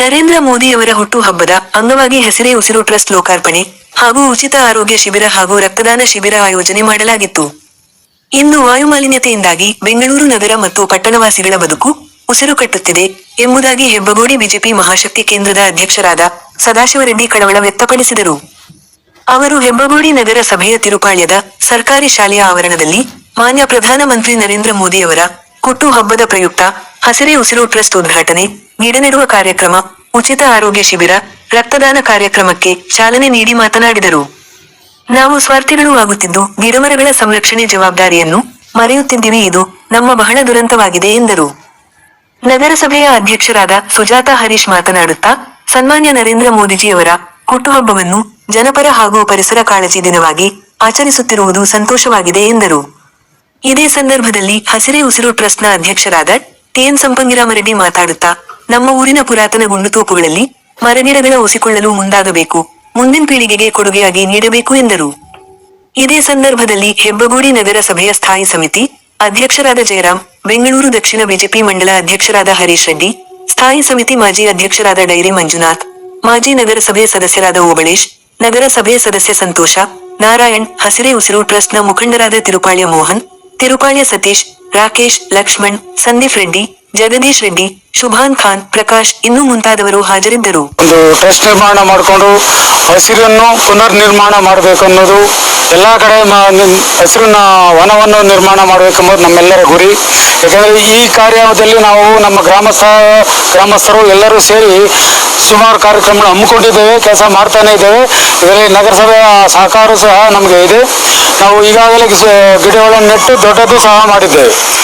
ನರೇಂದ್ರ ಮೋದಿಯವರ ಹುಟ್ಟುಹಬ್ಬದ ಅಂಗವಾಗಿ ಹೆಸರೇ ಉಸಿರು ಟ್ರಸ್ಟ್ ಲೋಕಾರ್ಪಣೆ ಹಾಗೂ ಉಚಿತ ಆರೋಗ್ಯ ಶಿಬಿರ ಹಾಗೂ ರಕ್ತದಾನ ಶಿಬಿರ ಆಯೋಜನೆ ಮಾಡಲಾಗಿತ್ತು. ಇಂದು ವಾಯುಮಾಲಿನ್ಯತೆಯಿಂದಾಗಿ ಬೆಂಗಳೂರು ನಗರ ಮತ್ತು ಪಟ್ಟಣವಾಸಿಗಳ ಬದುಕು ಉಸಿರು ಕಟ್ಟುತ್ತಿದೆ ಎಂಬುದಾಗಿ ಹೆಬ್ಬಗೋಡಿ ಬಿಜೆಪಿ ಮಹಾಶಕ್ತಿ ಕೇಂದ್ರದ ಅಧ್ಯಕ್ಷರಾದ ಸದಾಶಿವರೆಡ್ಡಿ ಕಳವಳ ವ್ಯಕ್ತಪಡಿಸಿದರು. ಅವರು ಹೆಬ್ಬಗೋಡಿ ನಗರ ಸಭೆಯ ತಿರುಪಾಳ್ಯದ ಸರ್ಕಾರಿ ಶಾಲೆಯ ಆವರಣದಲ್ಲಿ ಮಾನ್ಯ ಪ್ರಧಾನಮಂತ್ರಿ ನರೇಂದ್ರ ಮೋದಿಯವರ ಹುಟ್ಟು ಹಬ್ಬದ ಪ್ರಯುಕ್ತ ಹಸಿರೆ ಉಸಿರು ಟ್ರಸ್ಟ್ ಉದ್ಘಾಟನೆ ನೆಡುವ ಕಾರ್ಯಕ್ರಮ ಉಚಿತ ಆರೋಗ್ಯ ಶಿಬಿರ ರಕ್ತದಾನ ಕಾರ್ಯಕ್ರಮಕ್ಕೆ ಚಾಲನೆ ನೀಡಿ ಮಾತನಾಡಿದರು. ನಾವು ಸ್ವಾರ್ಥಿಗಳು ಆಗುತ್ತಿದ್ದು ಗಿಡಮರಗಳ ಸಂರಕ್ಷಣೆ ಜವಾಬ್ದಾರಿಯನ್ನು ಮರೆಯುತ್ತಿದ್ದೀವಿ. ಇದು ನಮ್ಮ ಬಹಳ ದುರಂತವಾಗಿದೆ ಎಂದರು. ನಗರಸಭೆಯ ಅಧ್ಯಕ್ಷರಾದ ಸುಜಾತಾ ಹರೀಶ್ ಮಾತನಾಡುತ್ತಾ, ಸನ್ಮಾನ್ಯ ನರೇಂದ್ರ ಮೋದಿಜಿಯವರ ಹುಟ್ಟುಹಬ್ಬವನ್ನು ಜನಪರ ಹಾಗೂ ಪರಿಸರ ಕಾಳಜಿ ದಿನವಾಗಿ ಆಚರಿಸುತ್ತಿರುವುದು ಸಂತೋಷವಾಗಿದೆ ಎಂದರು. ಇದೇ ಸಂದರ್ಭದಲ್ಲಿ ಹಸಿರೆ ಉಸಿರು ಟ್ರಸ್ಟ್ನ ಅಧ್ಯಕ್ಷರಾದ ಟಿಎನ್ ಸಂಪಂಗಿರಾಮರೆಡ್ಡಿ ಮಾತಾಡುತ್ತಾ, ನಮ್ಮ ಊರಿನ ಪುರಾತನ ಗುಂಡು ತೋಪುಗಳಲ್ಲಿ ಮರಗಿಡಗಳ ಉಸಿಕೊಳ್ಳಲು ಮುಂದಾಗಬೇಕು, ಮುಂದಿನ ಪೀಳಿಗೆಗೆ ಕೊಡುಗೆಯಾಗಿ ನೀಡಬೇಕು ಎಂದರು. ಇದೇ ಸಂದರ್ಭದಲ್ಲಿ ಹೆಬ್ಬಗೋಡಿ ನಗರ ಸಭೆಯ ಸ್ಥಾಯಿ ಸಮಿತಿ ಅಧ್ಯಕ್ಷರಾದ ಜಯರಾಮ್ ಬೆಂಗಳೂರು ದಕ್ಷಿಣ ಬಿಜೆಪಿ ಮಂಡಲ ಅಧ್ಯಕ್ಷರಾದ ಹರೀಶ್ ರೆಡ್ಡಿ, ಸ್ಥಾಯಿ ಸಮಿತಿ ಮಾಜಿ ಅಧ್ಯಕ್ಷರಾದ ಡೈರಿ ಮಂಜುನಾಥ್, ಮಾಜಿ ನಗರಸಭೆ ಸದಸ್ಯರಾದ ಓಬಳೇಶ್, ನಗರಸಭೆ ಸದಸ್ಯ ಸಂತೋಷ, ನಾರಾಯಣ್, ಹಸಿರೆ ಉಸಿರು ಟ್ರಸ್ಟ್ನ ಮುಖಂಡರಾದ ತಿರುಪಾಳ್ಯ ಮೋಹನ್ ತಿರುಪಾಳ್ಯ ಸತೀಶ್, ರಾಕೇಶ್, ಲಕ್ಷ್ಮಣ್, ಸಂದೀಪ್ ರೆಡ್ಡಿ, ಜಗದೀಶ್ ರೆಡ್ಡಿ, ಶುಭಾನ್ ಖಾನ್, ಪ್ರಕಾಶ್ ಇನ್ನೂ ಮುಂತಾದವರು ಹಾಜರಿದ್ದರು. ಒಂದು ಟ್ರಸ್ಟ್ ನಿರ್ಮಾಣ ಮಾಡಿಕೊಂಡು ಹಸಿರನ್ನು ಪುನರ್ ನಿರ್ಮಾಣ ಮಾಡಬೇಕು ಅನ್ನೋದು ಎಲ್ಲ ಕಡೆ ಹಸಿರನ್ನ ವನವನ್ನು ನಿರ್ಮಾಣ ಮಾಡಬೇಕೆಂಬುದು ನಮ್ಮೆಲ್ಲರ ಗುರಿ. ಯಾಕಂದರೆ ಈ ಕಾರ್ಯದಲ್ಲಿ ನಾವು ನಮ್ಮ ಗ್ರಾಮಸ್ಥ, ಗ್ರಾಮಸ್ಥರು ಎಲ್ಲರೂ ಸೇರಿ ಸುಮಾರು ಕಾರ್ಯಕ್ರಮ ಹಮ್ಮಿಕೊಂಡಿದ್ದೇವೆ, ಕೆಲಸ ಮಾಡ್ತಾನೆ ಇದ್ದೇವೆ. ಇದರಲ್ಲಿ ನಗರಸಭೆಯ ಸಹಕಾರ ಸಹ ನಮಗೆ ಇದೆ. ನಾವು ಈಗಾಗಲೇ ಗಿಡ- ಗಿಡಗಳನ್ನು ನೆಟ್ಟು ದೊಡ್ಡದು ಸಹ ಮಾಡಿದ್ದೇವೆ.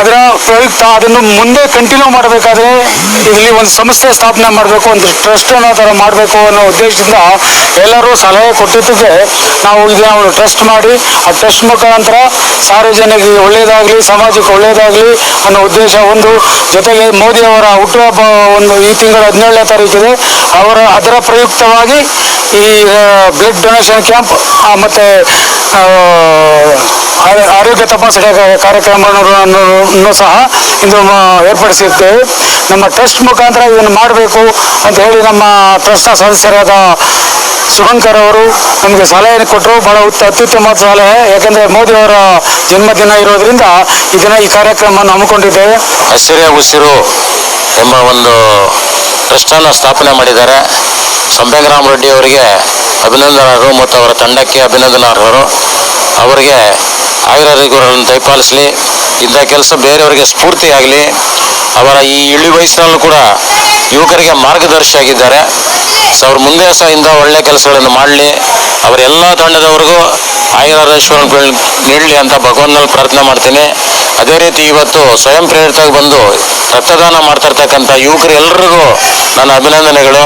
ಅದರ ಪ್ರಯುಕ್ತ ಅದನ್ನು ಮುಂದೆ ಕಂಟಿನ್ಯೂ ಮಾಡಬೇಕಾದ್ರೆ ಇಲ್ಲಿ ಒಂದು ಸಂಸ್ಥೆ ಸ್ಥಾಪನೆ ಮಾಡಬೇಕು, ಒಂದು ಟ್ರಸ್ಟ್ ಅನ್ನೋ ಥರ ಮಾಡಬೇಕು ಅನ್ನೋ ಉದ್ದೇಶದಿಂದ ಎಲ್ಲರೂ ಸಲಹೆ ಕೊಟ್ಟಿದ್ದಕ್ಕೆ ನಾವು ಇದನ್ನ ಒಂದು ಟ್ರಸ್ಟ್ ಮಾಡಿ, ಆ ಟ್ರಸ್ಟ್ ಮುಖಾಂತರ ಸಾರ್ವಜನಿಕರಿಗೆ ಒಳ್ಳೆಯದಾಗಲಿ ಸಮಾಜಕ್ಕೆ ಒಳ್ಳೆಯದಾಗಲಿ ಅನ್ನೋ ಉದ್ದೇಶ ಒಂದು. ಜೊತೆಗೆ ಮೋದಿಯವರ ಹುಟ್ಟುಹಬ್ಬ ಒಂದು ಈ ತಿಂಗಳ ಹದಿನೇಳನೇ ತಾರೀಕಿದೆ ಅವರ ಅದರ ಪ್ರಯುಕ್ತವಾಗಿ ಈ ಬ್ಲಡ್ ಡೊನೇಷನ್ ಕ್ಯಾಂಪ್ ಮತ್ತು ಆರೋಗ್ಯ ತಪಾಸಣೆ ಕಾರ್ಯಕ್ರಮಗಳನ್ನು ಸಹ ಇಂದು ಏರ್ಪಡಿಸಿರ್ತೇವೆ. ನಮ್ಮ ಟ್ರಸ್ಟ್ ಮುಖಾಂತರ ಇದನ್ನು ಮಾಡಬೇಕು ಅಂತ ಹೇಳಿ ನಮ್ಮ ಟ್ರಸ್ಟ್ನ ಸದಸ್ಯರಾದ ಶುಭಂಕರ್ ಅವರು ನಮಗೆ ಸಲಹೆಯನ್ನು ಕೊಟ್ಟರು. ಬಹಳ ಉತ್ತ ಅತ್ಯುತ್ತಮ ಸಲಹೆ. ಯಾಕೆಂದರೆ ಮೋದಿಯವರ ಜನ್ಮದಿನ ಇರೋದ್ರಿಂದ ಇದನ್ನ ಈ ಕಾರ್ಯಕ್ರಮವನ್ನು ಹಮ್ಮಿಕೊಂಡಿದ್ದೇವೆ. ಹಸಿರೇ ಉಸಿರು ಎಂಬ ಒಂದು ಟ್ರಸ್ಟನ್ನು ಸ್ಥಾಪನೆ ಮಾಡಿದ್ದಾರೆ. ರೆಡ್ಡಿ ಅವರಿಗೆ ಅಭಿನಂದನಾರ್ಹರು ಮತ್ತು ಅವರ ತಂಡಕ್ಕೆ ಅಭಿನಂದನಾರ್ಹರು. ಅವರಿಗೆ ಆಯುರ್ವೇದಿಕಗಳನ್ನು ದಯಪಾಲಿಸಲಿ. ಇಂಥ ಕೆಲಸ ಬೇರೆಯವರಿಗೆ ಸ್ಫೂರ್ತಿಯಾಗಲಿ. ಅವರ ಈ ಇಳಿ ವಯಸ್ಸಿನಲ್ಲೂ ಕೂಡ ಯುವಕರಿಗೆ ಮಾರ್ಗದರ್ಶಿಯಾಗಿದ್ದಾರೆ. ಸೊ ಅವ್ರ ಮುಂದೆ ಸಹ ಇಂಥ ಒಳ್ಳೆಯ ಕೆಲಸಗಳನ್ನು ಮಾಡಲಿ. ಅವರೆಲ್ಲ ತಂಡದವರೆಗೂ ಆಯುರಾರೇಶ್ವರಗಳು ನೀಡಲಿ ಅಂತ ಭಗವಂತನಲ್ಲಿ ಪ್ರಾರ್ಥನೆ ಮಾಡ್ತೀನಿ. ಅದೇ ರೀತಿ ಇವತ್ತು ಸ್ವಯಂ ಪ್ರೇರಿತವಾಗಿ ಬಂದು ರಕ್ತದಾನ ಮಾಡ್ತಾ ಇರ್ತಕ್ಕಂಥ ಯುವಕರು ಎಲ್ಲರಿಗೂ ನನ್ನ ಅಭಿನಂದನೆಗಳು.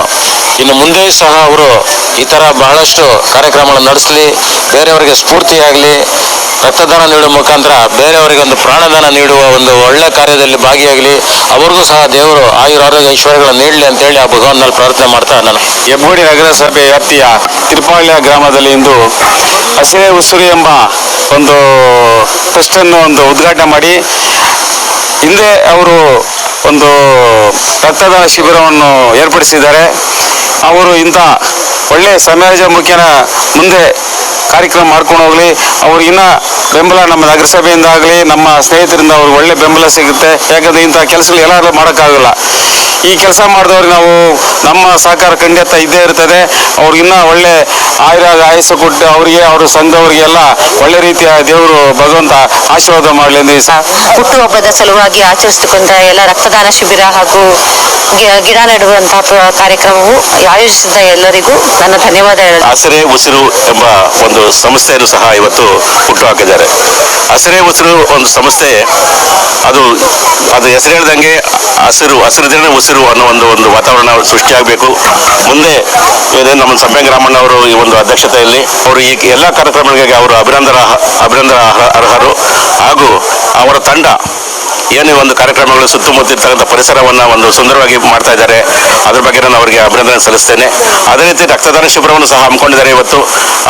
ಇನ್ನು ಮುಂದೆ ಸಹ ಅವರು ಈ ಥರ ಬಹಳಷ್ಟು ಕಾರ್ಯಕ್ರಮಗಳನ್ನು ನಡೆಸಲಿ, ಬೇರೆಯವರಿಗೆ ಸ್ಫೂರ್ತಿಯಾಗಲಿ ರಕ್ತದಾನ ನೀಡುವ ಮುಖಾಂತರ ಬೇರೆಯವರಿಗೆ ಒಂದು ಪ್ರಾಣದಾನ ನೀಡುವ ಒಂದು ಒಳ್ಳೆ ಕಾರ್ಯದಲ್ಲಿ ಭಾಗಿಯಾಗಲಿ, ಅವ್ರಿಗೂ ಸಹ ದೇವರು ಆಯುರ ಆರೋಗ್ಯ ಐಶ್ವರ್ಯಗಳನ್ನು ನೀಡಲಿ ಅಂತೇಳಿ ಆ ಭಗವಾನಲ್ಲಿ ಪ್ರಾರ್ಥನೆ ಮಾಡ್ತಾ ನಾನು ಹೆಬ್ಬೂಡಿ ನಗರಸಭೆ ವ್ಯಾಪ್ತಿಯ ತಿರುಪಾಳ್ಯ ಗ್ರಾಮದಲ್ಲಿ ಇಂದು ಹಸಿರೇ ಉಸಿರು ಎಂಬ ಒಂದು ಟ್ರಸ್ಟನ್ನು ಒಂದು ಉದ್ಘಾಟನೆ ಮಾಡಿ, ಹಿಂದೆ ಅವರು ಒಂದು ರಕ್ತದಾನ ಶಿಬಿರವನ್ನು ಏರ್ಪಡಿಸಿದ್ದಾರೆ. ಅವರು ಇಂಥ ಒಳ್ಳೆಯ ಸಮಾಜ ಮುಖ್ಯನ ಮುಂದೆ ಕಾರ್ಯಕ್ರಮ ಮಾಡ್ಕೊಂಡು ಹೋಗಲಿ. ಅವ್ರಿಗಿನ್ನ ಬೆಂಬಲ ನಮ್ಮ ನಗರಸಭೆಯಿಂದ ಆಗಲಿ, ನಮ್ಮ ಸ್ನೇಹಿತರಿಂದ ಅವ್ರಿಗೆ ಒಳ್ಳೆ ಬೆಂಬಲ ಸಿಗುತ್ತೆ. ಯಾಕಂದರೆ ಇಂಥ ಕೆಲಸಗಳು ಎಲ್ಲರೂ ಮಾಡೋಕ್ಕಾಗಲ್ಲ. ಈ ಕೆಲಸ ಮಾಡಿದವ್ರಿಗೆ ನಾವು ನಮ್ಮ ಸಹಕಾರ ಖಂಡಿತ ಇದ್ದೇ ಇರ್ತದೆ. ಅವ್ರಿಗಿನ್ನ ಒಳ್ಳೆ ಆಯುರ ಆಯಸ್ಸು ಕೊಟ್ಟು ಅವರಿಗೆ, ಅವರು ಸಂಘದವರಿಗೆಲ್ಲ ಒಳ್ಳೆ ರೀತಿಯ ದೇವರು ಭಗವಂತ ಆಶೀರ್ವಾದ ಮಾಡಲಿ ಎಂದು ಈ ಸ- ಹುಟ್ಟುಹಬ್ಬದ ಸಲುವಾಗಿ ಆಚರಿಸಿಕೊಂಡ ಎಲ್ಲ ರಕ್ತದಾನ ಶಿಬಿರ ಹಾಗೂ ಗಿಡ ನೆಡುವಂತಹ ಕಾರ್ಯಕ್ರಮವು ಆಯೋಜಿಸಿದ ಎಲ್ಲರಿಗೂ ನನ್ನ ಧನ್ಯವಾದ ಹಸಿರೆ ಉಸಿರು ಎಂಬ ಒಂದು ಸಂಸ್ಥೆಯನ್ನು ಸಹ ಇವತ್ತು ಹುಟ್ಟು ಹಾಕಿದ್ದಾರೆ. ಹಸಿರೇ ಉಸಿರು ಒಂದು ಸಂಸ್ಥೆ ಅದು ಅದು ಹೆಸರು ಹೇಳ್ದಂಗೆ ಹಸಿರು, ಹಸಿರಿದ್ರೆ ಉಸಿರು ಅನ್ನೋ ಒಂದು ಒಂದು ವಾತಾವರಣ ಸೃಷ್ಟಿಯಾಗಬೇಕು ಮುಂದೆ ನಮ್ಮ ಸಂಪ್ಯಂಗ ರಾಮಣ್ಣ ಅವರು ಈ ಒಂದು ಅಧ್ಯಕ್ಷತೆಯಲ್ಲಿ, ಅವರು ಈ ಎಲ್ಲ ಕಾರ್ಯಕ್ರಮಗಳಿಗೆ ಅವರು ಅಭಿನಂದನ ಅಭಿನಂದನ ಅರ್ಹ- ಅರ್ಹರು. ಹಾಗೂ ಅವರ ತಂಡ ಏನು ಒಂದು ಕಾರ್ಯಕ್ರಮಗಳು ಸುತ್ತಮುತ್ತಿರ್ತಕ್ಕಂಥ ಪರಿಸರವನ್ನು ಒಂದು ಸುಂದರವಾಗಿ ಮಾಡ್ತಾ ಇದ್ದಾರೆ. ಅದ್ರ ಬಗ್ಗೆ ನಾನು ಅವರಿಗೆ ಅಭಿನಂದನೆ ಸಲ್ಲಿಸ್ತೇನೆ. ಅದೇ ರೀತಿ ರಕ್ತದಾನ ಶಿಬಿರವನ್ನು ಸಹ ಹಮ್ಮಿಕೊಂಡಿದ್ದಾರೆ ಇವತ್ತು.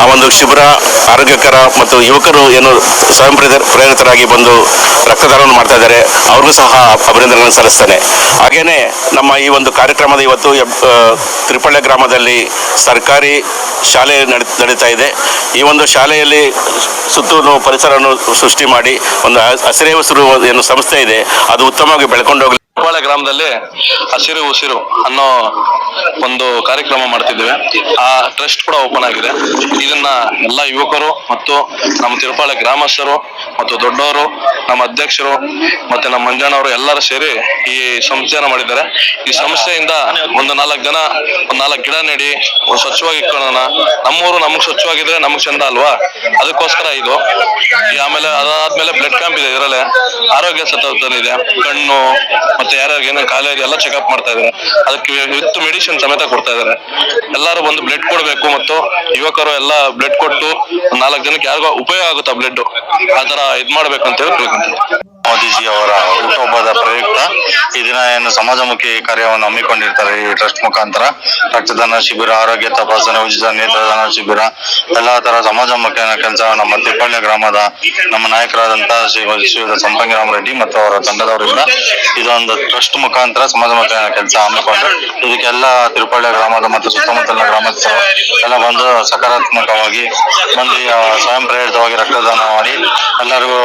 ಆ ಒಂದು ಶಿಬಿರ ಆರೋಗ್ಯಕರ ಮತ್ತು ಯುವಕರು ಏನು ಸ್ವಯಂ ಪ್ರೇರಿತರಾಗಿ ಬಂದು ರಕ್ತದಾನವನ್ನು ಮಾಡ್ತಾ ಇದ್ದಾರೆ. ಅವ್ರಿಗೂ ಸಹ ಅಭಿನಂದನೆ ಸಲ್ಲಿಸ್ತೇನೆ. ಹಾಗೇನೆ ನಮ್ಮ ಈ ಒಂದು ಕಾರ್ಯಕ್ರಮದ ಇವತ್ತು ತ್ರಿಪಳ್ಳೆ ಗ್ರಾಮದಲ್ಲಿ ಸರ್ಕಾರಿ ಶಾಲೆ ನಡೆ, ನಡೀತಾ ಇದೆ. ಈ ಒಂದು ಶಾಲೆಯಲ್ಲಿ ಸುತ್ತಲೂ ಪರಿಸರವನ್ನು ಸೃಷ್ಟಿ ಮಾಡಿ ಒಂದು ಹಸಿರೇ ಏನು ಸಂಸ್ಥೆ ಇದೆ. ಅದು ಉತ್ತಮವಾಗಿ ಬೆಳ್ಕೊಂಡು ಹೋಗಲಿ. ಗ್ರಾಮದಲ್ಲಿ ಹಸಿರು ಉಸಿರು ಅನ್ನೋ ಒಂದು ಕಾರ್ಯಕ್ರಮ ಮಾಡ್ತಿದ್ದೇವೆ. ಆ ಟ್ರಸ್ಟ್ ಕೂಡ ಓಪನ್ ಆಗಿದೆ. ಇದನ್ನ ಎಲ್ಲ ಯುವಕರು ಮತ್ತು ನಮ್ಮ ತಿರುಪಾಳೆ ಗ್ರಾಮಸ್ಥರು ಮತ್ತು ದೊಡ್ಡವರು, ನಮ್ಮ ಅಧ್ಯಕ್ಷರು ಮತ್ತೆ ನಮ್ಮ ಮಂಜಣ್ಣವರು ಎಲ್ಲರೂ ಸೇರಿ ಈ ಸಂಸ್ಥೆಯನ್ನು ಮಾಡಿದ್ದಾರೆ. ಈ ಸಂಸ್ಥೆಯಿಂದ ಒಂದು ನಾಲ್ಕು ಜನ, ಒಂದು ನಾಲ್ಕು ಗಿಡ ನೆಡಿ ಸ್ವಚ್ಛವಾಗಿ ಇಟ್ಕೊಳ್ಳೋಣ. ನಮ್ಮೂರು ನಮ್ಗೆ ಸ್ವಚ್ಛವಾಗಿದ್ರೆ ನಮ್ಗೆ ಚಂದ ಅಲ್ವಾ? ಅದಕ್ಕೋಸ್ಕರ ಇದು. ಆಮೇಲೆ ಅದಾದ್ಮೇಲೆ ಬ್ಲಡ್ ಕ್ಯಾಂಪ್ ಇದೆ ಇದರಲ್ಲೇ. ಆರೋಗ್ಯ ಸತತ ಇದೆ. ಕಣ್ಣು ಮತ್ತೆ ಯಾರ್ಯಾರಿಗೆ ಏನೋ ಕಾಲೇರಿ ಇದೆ ಎಲ್ಲ ಚೆಕಪ್ ಮಾಡ್ತಾ ಇದ್ದಾರೆ ಅದಕ್ಕೆ ವಿತ್ ಮೆಡಿಸಿನ್ ಸಮೇತ ಕೊಡ್ತಾ ಇದ್ದಾರೆ ಎಲ್ಲರೂ ಬಂದು ಬ್ಲಡ್ ಕೊಡಬೇಕು ಮತ್ತು ಯುವಕರು ಎಲ್ಲ ಬ್ಲಡ್ ಕೊಟ್ಟು ನಾಲ್ಕು ಜನಕ್ಕೆ ಯಾರಿಗೋ ಉಪಯೋಗ ಆಗುತ್ತಾ ಬ್ಲಡ್ ಆ ತರ ಇದ್ ಮಾಡ್ಬೇಕು ಅಂತ ಹೇಳಿ ಮೋದಿಜಿ ಅವರ ಹುಟ್ಟುಹಬ್ಬದ ಪ್ರಯುಕ್ತ ಈ ದಿನ ಏನು ಸಮಾಜಮುಖಿ ಕಾರ್ಯವನ್ನು ಹಮ್ಮಿಕೊಂಡಿರ್ತಾರೆ ಈ ಟ್ರಸ್ಟ್ ಮುಖಾಂತರ. ರಕ್ತದಾನ ಶಿಬಿರ, ಆರೋಗ್ಯ ತಪಾಸಣೆ, ಉಚಿತ ನೇತ್ರದಾನ ಶಿಬಿರ, ಎಲ್ಲಾ ತರ ಸಮಾಜಮುಖಿ ಕೆಲಸ ನಮ್ಮ ತಿಪ್ಪಳ್ಳಿ ಗ್ರಾಮದ ನಮ್ಮ ನಾಯಕರಾದಂತಹ ಶ್ರೀ ಶ್ರೀಯುತ ಸಂಪಂಗಿರಾಮ ರೆಡ್ಡಿ ಮತ್ತು ಅವರ ತಂಡದವರಿಂದ ಇದೊಂದು ಟ್ರಸ್ಟ್ ಮುಖಾಂತರ ಸಮಾಜಮುಖಿ ಕೆಲಸ ಹಮ್ಮಿಕೊಂಡು ಇದಕ್ಕೆಲ್ಲ ತಿರುಪಳ್ಳಿ ಗ್ರಾಮದ ಮತ್ತು ಸುತ್ತಮುತ್ತಲಿನ ಗ್ರಾಮಸ್ಥರು ಎಲ್ಲ ಬಂದು ಸಕಾರಾತ್ಮಕವಾಗಿ ಬಂದು ಸ್ವಯಂ ಪ್ರೇರಿತವಾಗಿ ರಕ್ತದಾನ ಮಾಡಿ ಎಲ್ಲರಿಗೂ